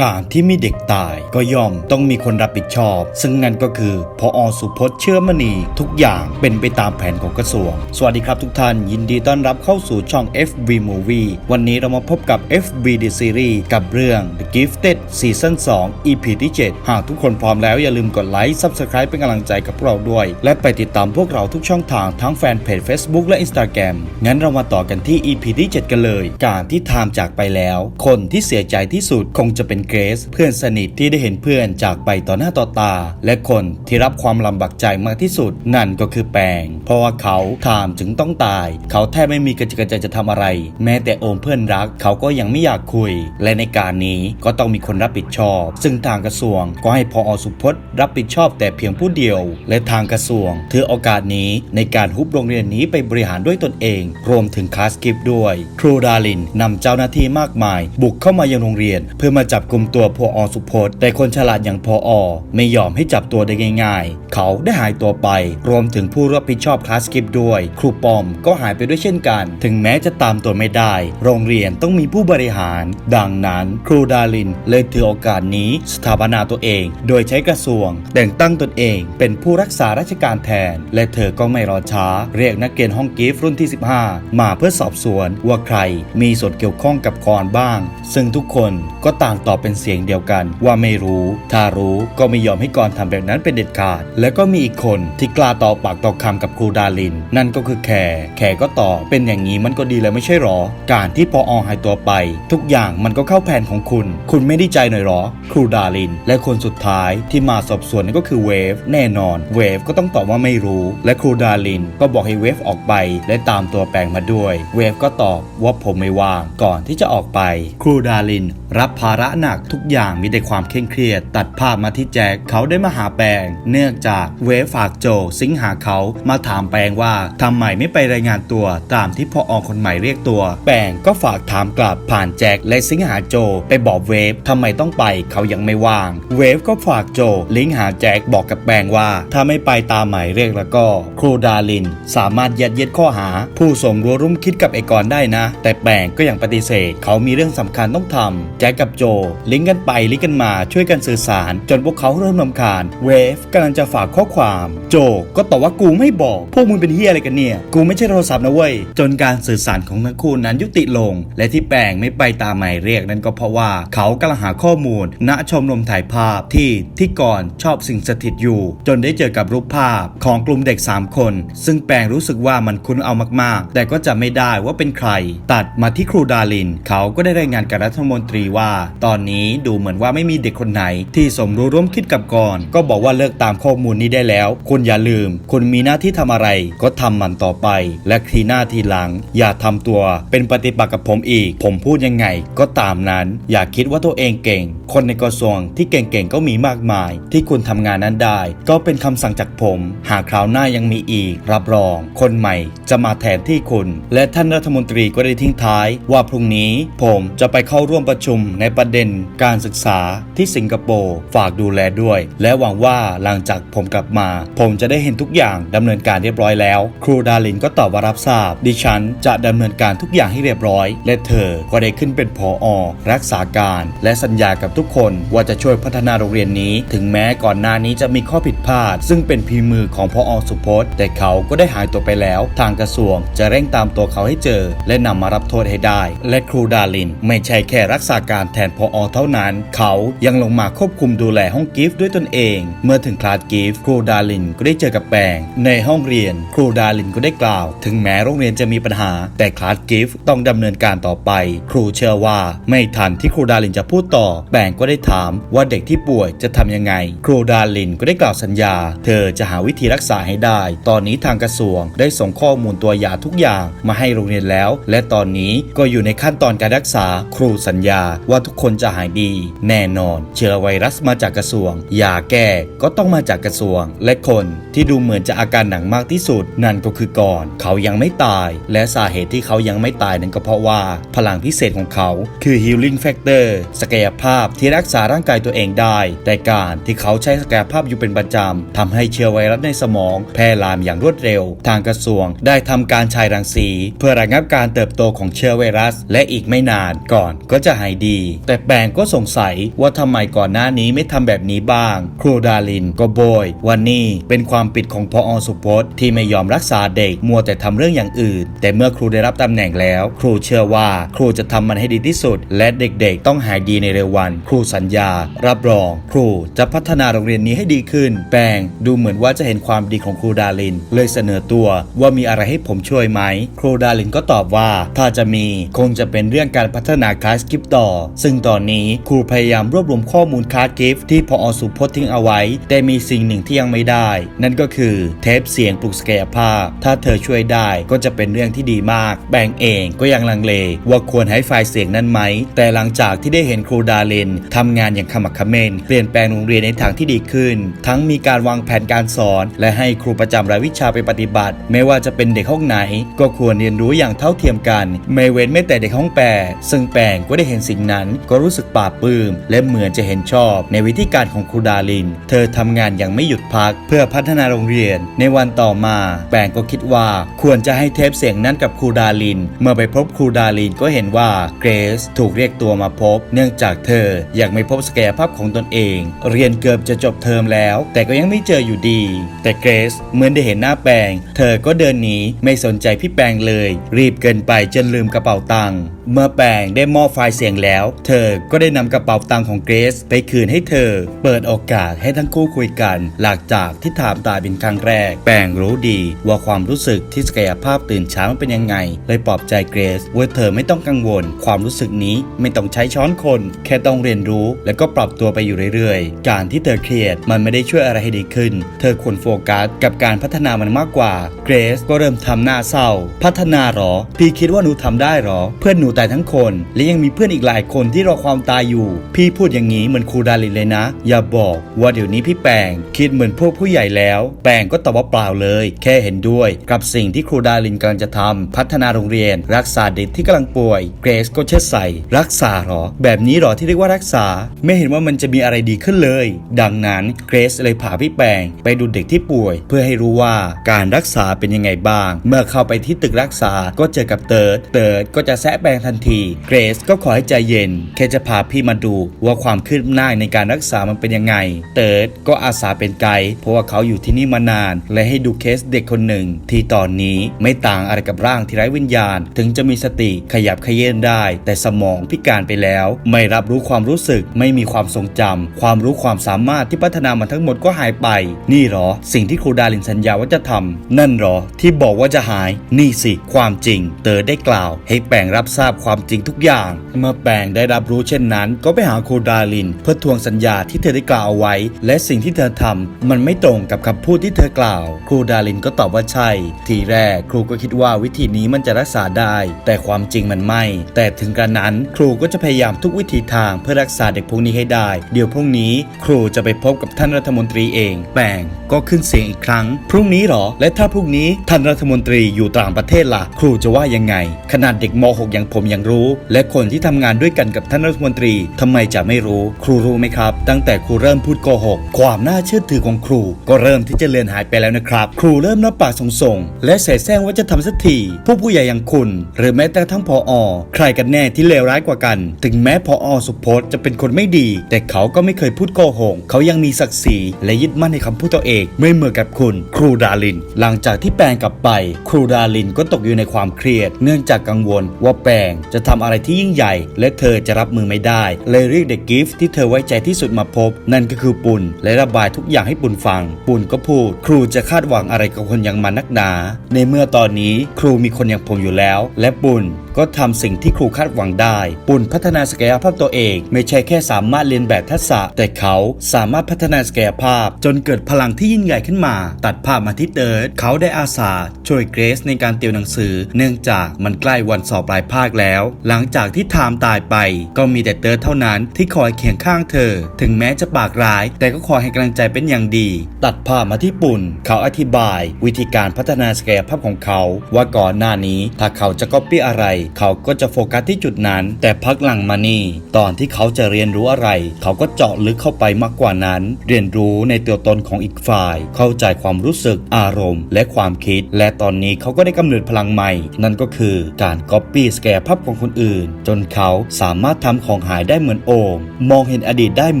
การที่มีเด็กตายก็ย่อมต้องมีคนรับผิดชอบ ซึ่งนั่นก็คือพออสุพจน์เชื่อมณี ทุกอย่างเป็นไปตามแผนของกระทรวง สวัสดีครับทุกท่าน ยินดีต้อนรับเข้าสู่ช่อง FB Movie วันนี้เรามาพบกับ FB The Series กับเรื่อง The Gifted Season 2 EP ที่ 7 หากทุกคนพร้อมแล้วอย่าลืมกดไลค์ Subscribe เป็นกำลังใจกับพวกเราด้วย และไปติดตามพวกเราทุกช่องทางทั้งแฟนเพจ Facebook และ Instagram งั้นเรามาต่อกันที่ EP ที่ 7 กันเลย การที่ไทม์จากไปแล้ว คนที่เสียใจที่สุดคงจะเป็นเกรซเพื่อนสนิทที่ได้เห็นเพื่อนจากไปต่อหน้าต่อตา และคนที่รับความลำบากใจมากที่สุด นั่นก็คือแปงเพราะว่าเขาไทม์ถึงต้องตาย เขาแทบไม่มีกระจิกกระใจจะทำอะไร แม้แต่โอมเพื่อนรัก เขาก็ยังไม่อยากคุย และในการนี้ก็ต้องมีคนรับผิดชอบ ซึ่งทางกระทรวงก็ให้พออสุพจน์ รับผิดชอบแต่เพียงผู้เดียว และทางกระทรวงถือโอกาสนี้ในการฮุบโรงเรียนนี้ไปบริหารด้วยตนเอง รวมถึงคลาสกิฟด้วย ครูดารินนำเจ้าหน้าที่มากมาย บุกเข้ามายังโรงเรียน เพื่อมาจับกลุ่มตัวพออสุพจน์แต่คนฉลาดอย่างพออไม่ยอมให้จับตัวได้ง่าย ๆ เขาได้หายตัวไป รวมถึงผู้รับผิดชอบคลาสกิฟด้วย ครูปอมก็หายไปด้วยเช่นกัน ถึงแม้จะตามตัวไม่ได้ โรงเรียนต้องมีผู้บริหาร ดังนั้นครูดารินเลยถือโอกาสนี้สถาปนาตัวเอง โดยใช้กระทรวง แต่งตั้งตนเองเป็นผู้รักษาราชการแทน และเธอก็ไม่รอช้า เรียกนักเรียนห้องกิฟต์รุ่นที่ 15 มาเพื่อสอบสวนว่าใครมีส่วนเกี่ยวข้องกับกรบ้าง ซึ่งทุกคนก็ต่างตอบเป็นเสียงเดียวกันว่าไม่รู้ ถ้ารู้ก็ไม่ยอมให้กรทำแบบนั้นเป็นเด็ดขาด และก็มีอีกคนที่กล้าต่อปากต่อคำกับครูดาริน นั่นก็คือแขแขก็ตอบเป็นอย่างนี้มันก็ดีแล้วไม่ใช่หรอ การที่พออหายตัวไป ทุกอย่างมันก็เข้าแผนของคุณ คุณไม่ได้ใจหน่อยหรอ ครูดาริน และคนสุดท้ายที่มาสอบสวนนั่นก็คือเวฟแน่นอน เวฟก็ต้องตอบว่าไม่รู้ และครูดาริน ก็บอกให้เวฟออกไป และตามตัวแปลงมาด้วย เวฟก็ตอบว่าผมไม่ว่างก่อนที่จะออกไป ครูดาริน รับภาระหนักทุกอย่างมีแต่ความเคร่งเครียด ตัดภาพมาที่แจ็คเขาได้มาหาแปงเนื่องจากเวฟฝากโจสิงหาเขามาถามแปงว่าทำไมไม่ไปรายงานตัวตามที่พออคนใหม่เรียกตัว แปงก็ฝากถามกลับผ่านแจ็คและสิงหาโจไปบอกเวฟทำไมต้องไปเขายังไม่ว่าง เวฟก็ฝากโจลิงหาแจ็คบอกกับแปงว่าถ้าไม่ไปตามหมายเรียกแล้วก็ครูดาริน สามารถยัดเยียดข้อหา ผู้สมรู้ร่วมคิดกับไอกรได้นะ แต่แปงก็ยังปฏิเสธ เขามีเรื่องสำคัญต้องทำแจ็คกับโจลิงก์กันไปลิงก์กันมาช่วยกันสื่อสาร จนพวกเขาเริ่มลำคาญเวฟกำลังจะฝากข้อความ โจก็ตอบว่ากูไม่บอก พวกมึงเป็นเฮียอะไรกันเนี่ย กูไม่ใช่โทรศัพท์นะเว้ย จนการสื่อสารของทั้งคู่นั้นยุติลง และที่แปลงไม่ไปตามหมายเรียกนั่นก็เพราะว่าเขากำลังหาข้อมูล ณชมรมถ่ายภาพที่ที่ก่อนชอบสิ่งสถิตอยู่ จนได้เจอกับรูปภาพของกลุ่มเด็ก 3 คน ซึ่งแปลงรู้สึกว่ามันคุ้นเอามากๆ แต่ก็จะไม่ได้ว่าเป็นใคร ตัดมาที่ครูดาริน เขาก็ได้รายงานกับรัฐมนตรีว่า ตอนนี้ดูเหมือนว่าไม่มีเด็กคนไหน ที่สมรู้ร่วมคิดกับก่อน ก็บอกว่าเลิกตามข้อมูลนี้ได้แล้ว คุณอย่าลืม คุณมีหน้าที่ทำอะไร ก็ทำมันต่อไป และทีหน้าทีหลัง อย่าทำตัว เป็นปฏิปักษ์กับผมอีก ผมพูดยังไง ก็ตามนั้น อย่าคิดว่าตัวเองเก่ง คนในกระทรวงที่เก่งๆก็มีมากมาย ที่คุณทำงานนั้นได้ ก็เป็นคำสั่งจากผม หากคราวหน้ายังมีอีก รับรอง คนใหม่จะมาแทนที่คุณ และท่านรัฐมนตรีก็ได้ทิ้งท้าย ว่าพรุ่งนี้ผมจะไปเข้าร่วมประชุมในประเด็นการศึกษาที่สิงคโปร์ฝากดูแลด้วย และหวังว่าหลังจากผมกลับมา ผมจะได้เห็นทุกอย่างดำเนินการเรียบร้อยแล้ว ครูดารินก็ตอบว่ารับทราบ ดิฉันจะดำเนินการทุกอย่างให้เรียบร้อย และเธอก็ได้ขึ้นเป็นผออรักษาการ และสัญญากับทุกคนว่าจะช่วยพัฒนาโรงเรียนนี้ ถึงแม้ก่อนหน้านี้จะมีข้อผิดพลาด ซึ่งเป็นพีมือของพออสุพจน์ แต่เขาก็ได้หายตัวไปแล้ว ทางกระทรวงจะเร่งตามตัวเขาให้เจอ และนำมารับโทษให้ได้ และครูดารินไม่ใช่แค่รักษาการแทนพออเท่านั้น เขายังลงมาควบคุมดูแลห้องกิฟต์ด้วยตนเอง เมื่อถึงคลาสกิฟต์ครูดารินก็ได้เจอกับแปงในห้องเรียน ครูดารินก็ได้กล่าว ถึงแม้โรงเรียนจะมีปัญหา แต่คลาสกิฟต์ต้องดำเนินการต่อไป ครูเชื่อว่าไม่ทันที่ครูดารินจะพูดต่อ แปงก็ได้ถามว่าเด็กที่ป่วยจะทำยังไง ครูดารินก็ได้กล่าวสัญญา เธอจะหาวิธีรักษาให้ได้ ตอนนี้ทางกระทรวงได้ส่งข้อมูลตัวยาทุกอย่างมาให้โรงเรียนแล้ว และตอนนี้ก็อยู่ในขั้นตอนการรักษา ครูสัญญาว่าทุกคนจะหายดี แน่นอน เชื้อไวรัสมาจากกระทรวงยาแก้ก็ต้องมาจากกระทรวง และคนที่ดูเหมือนจะอาการหนักมากที่สุด นั่นก็คือก่อน เขายังไม่ตาย และสาเหตุที่เขายังไม่ตายนั้นก็เพราะว่า พลังพิเศษของเขาคือ healing factor ศักยภาพที่รักษาร่างกายตัวเองได้ แต่การที่เขาใช้ศักยภาพอยู่เป็นประจำทำให้เชื้อไวรัสในสมอง แพร่ลามอย่างรวดเร็ว ทางกระทรวง ได้ทำการฉายรังสี เพื่อระงับการเติบโตของเชื้อไวรัส และอีกไม่นานก่อนก็จะหายดี แต่แปงงก็สงสัยว่าทำไมก่อนหน้านี้ไม่ทำแบบนี้บ้าง ครูดารินก็โบยวันนี้เป็นความผิดของพออสุพจน์ที่ไม่ยอมรักษาเด็กมัวแต่ทำเรื่องอย่างอื่น แต่เมื่อครูได้รับตำแหน่งแล้ว ครูเชื่อว่าครูจะทำมันให้ดีที่สุด และเด็กๆ ต้องหายดีในเร็ววัน ครูสัญญา รับรอง ครูจะพัฒนาโรงเรียนนี้ให้ดีขึ้น แปงดูเหมือนว่าจะเห็นความดีของครูดาริน เลยเสนอตัวว่ามีอะไรให้ผมช่วยไหม ครูดารินก็ตอบว่า ถ้าจะมีคงจะเป็นเรื่องการพัฒนาคลาสกิฟต์ต่อ ซึ่งตอนนี้ครูพยายามรวบรวมข้อมูลคลาสกิฟต์ที่พออสุพจน์ทิ้งเอาไว้ แต่มีสิ่งหนึ่งที่ยังไม่ได้ นั่นก็คือเทปเสียงปลุกศักยภาพ ถ้าเธอช่วยได้ก็จะเป็นเรื่องที่ดีมาก แบงเองก็ยังลังเล ว่าควรให้ไฟล์เสียงนั้นไหม แต่หลังจากที่ได้เห็นครูดารินทำงานอย่างขมักเขม้นเปลี่ยนแปลงโรงเรียนในทางที่ดีขึ้น ทั้งมีการวางแผนการสอน และให้ครูประจำรายวิชาไปปฏิบัติ ไม่ว่าจะเป็นเด็กห้องไหน ก็ควรเรียนรู้อย่างเท่าเทียมกัน ไม่เว้นแม้แต่เด็กห้องแปรซึ่งแปงก็ได้เห็นสิ่งนั้นก็รู้สึกปลาปลื้มและเหมือนจะเห็นชอบในวิธีการของครูดาริน เธอทำงานอย่างไม่หยุดพักเพื่อพัฒนาโรงเรียน ในวันต่อมาแปงก็คิดว่าควรจะให้เทปเสียงนั้นกับครูดาริน เมื่อไปพบครูดารินก็เห็นว่าเกรซถูกเรียกตัวมาพบ เนื่องจากเธออยังไม่พบศักยภาพของตนเอง เรียนเกือบจะจบเทอมแล้ว แต่ก็ยังไม่เจออยู่ดี แต่เกรซเหมือนได้เห็นหน้าแปงเธอก็เดินหนีไม่สนใจพี่แปงเลย รีบเกินไปจนลืมกระเป๋าตังค์เมื่อแปงได้มอบไฟล์เสียงแล้ว เธอก็ได้นำกระเป๋าตังค์ของเกรซไปคืนให้เธอ เปิดโอกาสให้ทั้งคู่คุยกัน หลังจากที่ถามตาเป็นครั้งแรก แปงรู้ดีว่าความรู้สึกที่ศักยภาพตื่นเช้ามันเป็นยังไง เลยปลอบใจเกรซว่าเธอไม่ต้องกังวล ความรู้สึกนี้ไม่ต้องใช้ช้อนคน แค่ต้องเรียนรู้ แล้วก็ปรับตัวไปอยู่เรื่อยๆ การที่เธอเครียดมันไม่ได้ช่วยอะไรให้ดีขึ้น เธอควรโฟกัสกับการพัฒนามันมากกว่า เกรซก็เริ่มทำหน้าเศร้า พัฒนาหรอ พี่คิดว่าหนูทำได้หรอ เพื่อนหนูตายทั้งคน และยังมีเพื่อนอีกหลายคนที่รอความตายอยู่ พี่พูดอย่างนี้เหมือนครูดารินเลยนะ อย่าบอกว่าเดี๋ยวนี้พี่แปงคิดเหมือนพวกผู้ใหญ่แล้ว แปงก็ตอบว่าเปล่าเลย แค่เห็นด้วย กับสิ่งที่ครูดารินกำลังจะทำพัฒนาโรงเรียน รักษาเด็กที่กำลังป่วย เกรซก็เชิดใส่ รักษาหรอ แบบนี้หรอที่เรียกว่ารักษา ไม่เห็นว่ามันจะมีอะไรดีขึ้นเลย ดังนั้นเกรซเลยพาพี่แปงไปดูเด็กที่ป่วย เพื่อให้รู้ว่าการรักษาเป็นยังไงบ้าง เมื่อเข้าไปที่ตึกรักษาก็เจอกับเติร์ดเติร์ดก็จะแซะแปงทันที เกรซก็ขอให้ใจเย็นแค่จะพาพี่มาดูว่าความคืบหน้าในการรักษามันเป็นยังไง เติร์ดก็อาสาเป็นไกด์เพราะว่าเขาอยู่ที่นี่มานาน และให้ดูเคสเด็กคนหนึ่ง ที่ตอนนี้ไม่ต่างอะไรกับร่างที่ไร้วิญญาณ ถึงจะมีสติขยับเขยื้อนได้ แต่สมองพิการไปแล้ว ไม่รับรู้ความรู้สึก ไม่มีความทรงจำความรู้ความสามารถที่พัฒนามันทั้งหมดก็หายไป นี่หรอ สิ่งที่ครูดารินสัญญาว่าจะทำนั่นหรอ ที่บอกว่าจะหาย นี่สิ ความจริง เตอได้กล่าว ให้แปงรับทราบความจริงทุกอย่าง เมื่อแปงได้รับรู้เช่นนั้น ก็ไปหาครูดาริน เพื่อทวงสัญญาที่เธอได้กล่าวเอาไว้ และสิ่งที่เธอทำมันไม่ตรงกับคำพูดที่เธอกล่าว ครูดารินก็ตอบว่าใช่ ทีแรกครูก็คิดว่าวิธีนี้มันจะรักษาได้ แต่ความจริงมันไม่ แต่ถึงกระนั้นครูก็จะพยายามทุกวิธีทางเพื่อรักษาเด็กพวกนี้ให้ได้ เดี๋ยวพรุ่งนี้ครูจะไปพบกับท่านรัฐมนตรีเองแปงก็ขึ้นเสียงอีกครั้ง พรุ่งนี้หรอ และถ้าพรุ่งนี้ท่านรัฐมนตรีอยู่ต่างประเทศล่ะ ครูจะว่ายังไง ขนาดเด็กม .6 อย่างผมยังรู้ และคนที่ทำงานด้วยกันกับท่านรัฐมนตรีทำไมจะไม่รู้ ครูรู้ไหมครับ ตั้งแต่ครูเริ่มพูดโกหก ความน่าเชื่อถือของครู ก็เริ่มที่จะเลือนหายไปแล้วนะครับ ครูเริ่มนับปากส่งๆและเสแสร้งว่าจะทำสักทีผู้ผู้ใหญ่อย่างคุณ หรือแม้แต่ทั้งพออใครกันแน่ที่เลวร้ายกว่ากัน ถึงแม้พออสุพจน์จะเป็นคนไม่ดี แต่เขาก็ไม่เคยพูดโกหกเขายังมีศักดิ์ศรีและยึดมั่นในคำพูดตัวเองไม่เหมือนกับคุณ ครูดาริน หลังจากที่แปลงกลับไป ครูดารินก็ตกอยู่ในความเครียด เนื่องจากกังวลว่าแปลงจะทำอะไรที่ยิ่งใหญ่ และเธอจะรับมือไม่ได้ เลยเรียกเด็กกิฟต์ที่เธอไว้ใจที่สุดมาพบ นั่นก็คือปุ่นและระบายทุกอย่างให้ปุ่นฟัง ปุ่นก็พูด ครูจะคาดหวังอะไรกับคนอย่างมันนักหนา ในเมื่อตอนนี้ครูมีคนอย่างผมอยู่แล้ว และปุ่น ก็ทำสิ่งที่ครูคาดหวังได้ ปุ่นพัฒนาศักยภาพตัวเอง ไม่ใช่แค่สามารถเรียนแบบทักษะ แต่เขาสามารถพัฒนาศักยภาพ จนเกิดพลังที่ยิ่งใหญ่ขึ้นมา ตัดภาพมาที่เติร์ดเขาได้อาสาช่วยเกรซในการเตรียมหนังสือ เนื่องจากมันใกล้วันสอบปลายภาคแล้ว หลังจากที่ไทม์ตายไป ก็มีแต่เติร์ดเท่านั้นที่คอยเคียงข้างเธอ ถึงแม้จะปากร้าย แต่ก็คอยให้กำลังใจเป็นอย่างดี ตัดภาพมาที่ปุ่น เขาอธิบาย วิธีการพัฒนาศักยภาพของเขา ว่าก่อนหน้านี้ถ้าเขาจะก๊อปปี้อะไรเขาก็จะโฟกัสที่จุดนั้น แต่พักหลังมานี่ ตอนที่เขาจะเรียนรู้อะไร เขาก็เจาะลึกเข้าไปมากกว่านั้น เรียนรู้ในตัวตนของอีกฝ่าย เข้าใจความรู้สึกอารมณ์ และความคิด และตอนนี้เขาก็ได้กำเนิดพลังใหม่ นั่นก็คือการก๊อปปี้สแกร์ภาพของคนอื่น จนเขาสามารถทำของหายได้เหมือนโอมมองเห็นอดีตได้เห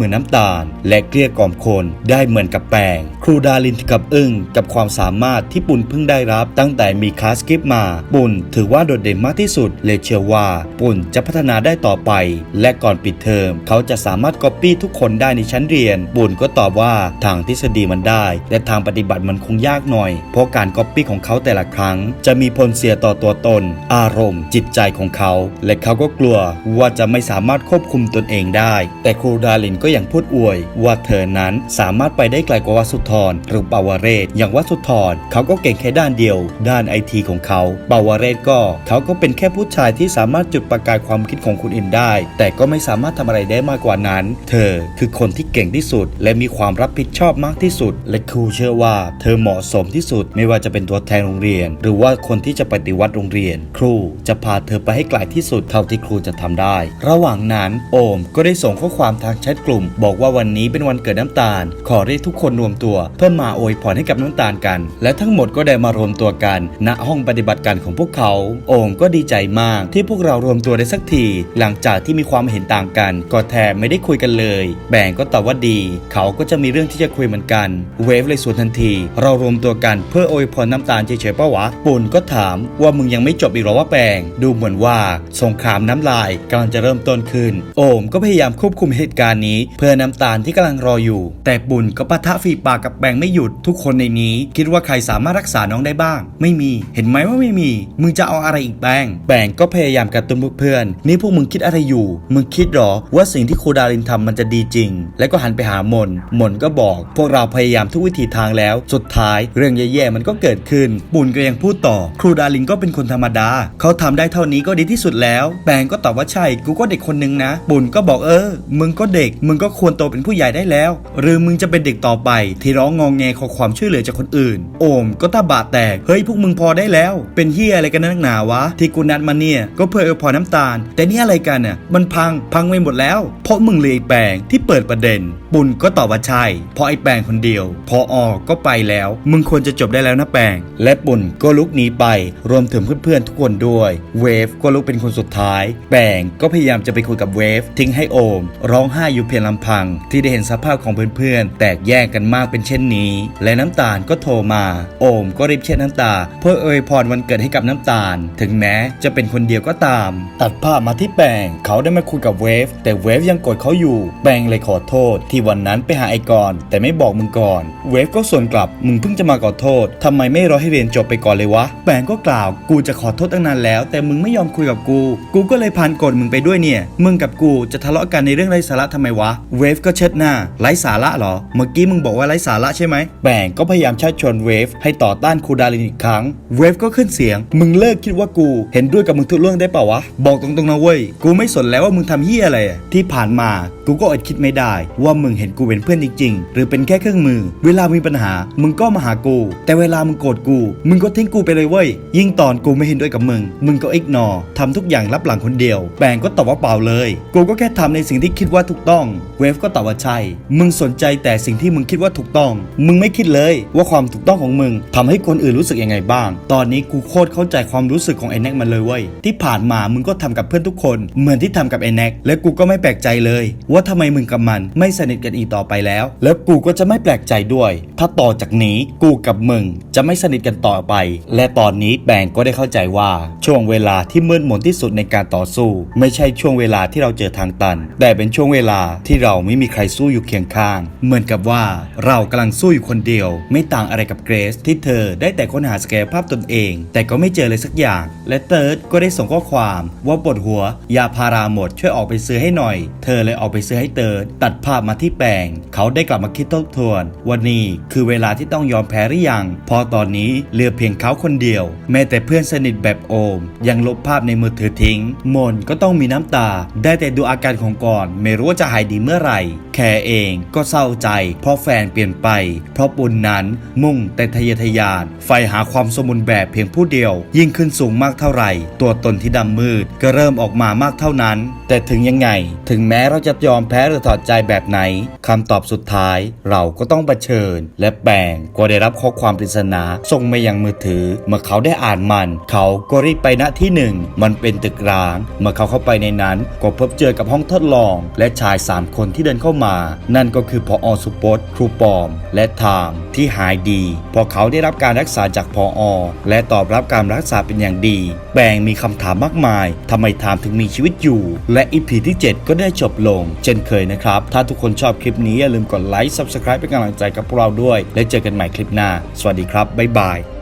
มือนน้ำตาล และเกลี้ยกล่อมคนได้เหมือนกับแป้งครูดารินกับอึ้งกับความสามารถที่ปุ่นเพิ่งได้รับ ตั้งแต่มีคลาสกิฟมาปุ่นถือว่าโดดเด่นมากที่สุดเลยเชื่อว่าปุ่นจะพัฒนาได้ต่อไป และก่อนปิดเทอมเขาจะสามารถก๊อปปี้ทุกคนได้ในชั้นเรียน ปุ่นก็ตอบว่าทางทฤษฎีมันได้ แต่ทางปฏิบัติมันคงยากหน่อย เพราะการก๊อปปี้ของเขาแต่ละครั้ง จะมีผลเสียต่อตัวตน อารมณ์ จิตใจของเขา และเขาก็กลัวว่าจะไม่สามารถควบคุมตนเองได้ แต่ครูดารินก็ยังพูดอวย ว่าเธอนั้นสามารถไปได้ไกลกว่าวสุธรหรือปาวเรศอย่างวสุธรเขาก็เก่งแค่ด้านเดียว ด้านไอทีของเขาปาวเรศก็เขาก็เป็นแค่ผู้ชายที่สามารถจุดประกายความคิดของคนอื่นได้ แต่ก็ไม่สามารถทำอะไรได้มากกว่านั้น เธอคือคนที่เก่งที่สุด และมีความรับผิดชอบมากที่สุด และครูเชื่อว่า เธอเหมาะสมที่สุดไม่ว่าจะเป็นตัวแทนโรงเรียน หรือว่าคนที่จะปฏิวัติโรงเรียน ครูจะพาเธอไปให้ไกลที่สุดเท่าที่ครูจะทำได้ ระหว่างนั้นโอมก็ได้ส่งข้อความทางแชทกลุ่ม บอกว่าวันนี้เป็นวันเกิดน้ำตาล ขอเรียกทุกคนรวมตัวเพื่อมาอวยพรให้กับน้ำตาลกัน และทั้งหมดก็ได้มารวมตัวกัน ณห้องปฏิบัติการของพวกเขา โอมก็ดีใจมาก ที่พวกเรารวมตัวได้สักที หลังจากที่มีความเห็นต่างกันก็แทบไม่ได้คุยกันเลย แบ่งก็ตอบว่าดี เขาก็จะมีเรื่องที่จะคุยเหมือนกัน เวฟเลยสวนทันที เรารวมตัวกันเพื่อโอยพรน้ำตาลเฉยๆปะวะปุ่นก็ถามว่ามึงยังไม่จบอีกหรอว่าแปงดูเหมือนว่าสงครามน้ำลายกำลังจะเริ่มต้นขึ้น โอมก็พยายามควบคุมเหตุการณ์นี้ เพื่อน้ำตาลที่กำลังรออยู่ แต่ปุ่นก็ปะทะฝีปากกับแปงไม่หยุดทุกคนในนี้ คิดว่าใครสามารถรักษาน้องได้บ้าง ไม่มี เห็นไหมว่าไม่มี มึงจะเอาอะไรอีกแปงแปงก็พยายามกระตุ้นเพื่อนๆนี่พวกมึงคิดอะไรอยู่ มึงคิดหรอว่าสิ่งที่ครูดารินทำมันจะดีจริง แล้วก็หันไปหามนมนก็บอก พวกเราพยายามทุกวิถีทางแล้ว สุดท้ายเรื่องแย่ๆมันก็เกิดขึ้น ปุ่นก็ยังพูดต่อ ครูดารินก็เป็นคนธรรมดา เขาทำได้เท่านี้ก็ดีที่สุดแล้ว แปงก็ตอบว่าใช่ กูก็เด็กคนนึงนะ ปุ่นก็บอกเออ มึงก็เด็ก มึงก็ควรโตเป็นผู้ใหญ่ได้แล้ว หรือมึงจะเป็นเด็กต่อไป ที่ร้องงองแงขอความช่วยเหลือจากคนอื่น โอมก็ตาบาดแตก เฮ้ยพวกมึงพอได้แล้ว เป็นเฮียอะไรกันนักหนาวะ ที่กูนัดมาเนี่ย ก็เพื่อเอาพอน้ำตาล แต่นี่อะไรกันเนี่ยมันพังพังไปหมดแล้ว เพราะมึงเลยแปลงที่เปิดประเด็นปุ่นก็ตอบว่าใช่ เพราะไอ้แปงคนเดียวพออก็ไปแล้ว มึงควรจะจบได้แล้วนะแปงและปุ่นก็ลุกหนีไป รวมถึงเพื่อนๆทุกคนด้วย เวฟก็ลุกเป็นคนสุดท้าย แปงก็พยายามจะไปคุยกับเวฟทิ้งให้โอม ร้องไห้อยู่เพียงลำพัง ที่ได้เห็นสภาพของเพื่อนๆ แตกแยกกันมากเป็นเช่นนี้ และน้ำตาลก็โทรมา โอมก็รีบเช็ดน้ำตา เพื่อเอวยพรวันเกิดให้กับน้ำตาล ถึงแม้จะเป็นคนเดียวก็ตาม ตัดภาพมาที่แปงเขาได้มาคุยกับเวฟแต่เวฟยังกดเขาอยู่ แปงเลยขอโทษที่วันนั้นไปหาไอ้กอน แต่ไม่บอกมึงก่อน เวฟก็ส่วนกลับมึงเพิ่งจะมาขอโทษทำไมไม่รอให้เรียนจบไปก่อนเลยวะแปงก็กล่าวกูจะขอโทษตั้งนานแล้ว แต่มึงไม่ยอมคุยกับกู กูก็เลยพันกดมึงไปด้วยเนี่ย มึงกับกูจะทะเลาะกันในเรื่องไร้สาระทำไมวะ เวฟก็เชิดหน้าไร้สาระเหรอ เมื่อกี้มึงบอกว่าไร้สาระใช่ไหมแปงก็พยายามชักชวนเวฟให้ต่อต้านครูดารินอีกครั้ง เวฟก็ขึ้นเสียง มึงเลิกคิดว่ากูเห็นด้วยกับมึงทุกเรื่องได้เปล่าวะ บอกตรงๆนะเว้ย กูไม่สนแล้วว่ามึงทำเฮียอะไร ที่ผ่านมา กูก็อดคิดไม่ได้ว่ามึงึงเห็นกูเป็นเพื่อนจริงๆ หรือเป็นแค่เครื่องมือ เวลามีปัญหา มึงก็มาหากู แต่เวลามึงโกรธกู มึงก็ทิ้งกูไปเลยเว้ย ยิ่งตอนกูไม่เห็นด้วยกับมึง มึงก็อิกนอทำทุกอย่างรับหลังคนเดียวแปงก็ตอบว่าเปล่าเลย กูก็แค่ทำในสิ่งที่คิดว่าถูกต้อง เวฟก็ตอบว่าใช่ มึงสนใจแต่สิ่งที่มึงคิดว่าถูกต้อง มึงไม่คิดเลยว่าความถูกต้องของมึงทำให้คนอื่นรู้สึกยังไงบ้าง ตอนนี้กูโคตรเข้าใจความรู้สึกของไอ้แน็กมันเลยเว้ย ที่ผ่านมามึงก็ทำกับเพื่อนทุกคน เหมือนที่ทำกับไอ้แน็กและกูก็ไม่แปลกใจเลย ว่าทำไมมึงกับมันไม่สนิทกันอีกต่อไปแล้ว แล้วกูก็จะไม่แปลกใจด้วย ถ้าต่อจากนี้กูกับมึงจะไม่สนิทกันต่อไป และตอนนี้แบงก็ได้เข้าใจว่า ช่วงเวลาที่มืดมนที่สุดในการต่อสู้ ไม่ใช่ช่วงเวลาที่เราเจอทางตัน แต่เป็นช่วงเวลาที่เราไม่มีใครสู้อยู่เคียงข้าง เหมือนกับว่าเรากำลังสู้อยู่คนเดียว ไม่ต่างอะไรกับเกรซที่เธอได้แต่ค้นหาสแกนภาพตนเอง แต่ก็ไม่เจอเลยสักอย่าง และเติร์ดก็ได้ส่งข้อความว่าปวดหัวยาพาราหมดช่วยออกไปซื้อให้หน่อย เธอเลยออกไปซื้อให้เติร์ดตัดภาพมาที่แปงเขาได้กลับมาคิดทบทวน วันนี้คือเวลาที่ต้องยอมแพ้หรือยัง พอตอนนี้เหลือเพียงเขาคนเดียว แม้แต่เพื่อนสนิทแบบโอม ยังลบภาพในมือถือทิ้ง มนก็ต้องมีน้ำตา ได้แต่ดูอาการของก่อน ไม่รู้ว่าจะหายดีเมื่อไหร่ แคร์เองก็เศร้าใจ เพราะแฟนเปลี่ยนไป เพราะบุญนั้นมุ่งแต่ทะเยอทะยานไฟหาความสมบูรณ์แบบเพียงผู้เดียว ยิ่งขึ้นสูงมากเท่าไหร่ ตัวตนที่ดำมืดก็เริ่มออกมามากเท่านั้น แต่ถึงยังไง ถึงแม้เราจะยอมแพ้หรือถอดใจแบบไหนคำตอบสุดท้ายเราก็ต้องเผชิญ และแปงก็ได้รับข้อความปริศนาส่งมายังมือถือ เมื่อเขาได้อ่านมัน เขาก็รีบไปณที่หนึ่งมันเป็นตึกร้าง เมื่อเขาเข้าไปในนั้นก็พบเจอกับห้องทดลอง และชาย 3 คนที่เดินเข้ามา นั่นก็คือพออสุพจน์ครูปอม และทามที่หายดี พอเขาได้รับการรักษาจากพออและตอบรับการรักษาเป็นอย่างดี แปงมีคำถามมากมายทำไมทามถึงมีชีวิตอยู่ และอีพีที่ 7 ก็ได้จบลง เช่นเคยนะครับ ถ้าทุกคนชอบคลิปนี้อย่าลืมกดไลค์ Subscribe เป็นกำลังใจกับพวกเราด้วย และเจอกันใหม่คลิปหน้า สวัสดีครับ บ๊ายบาย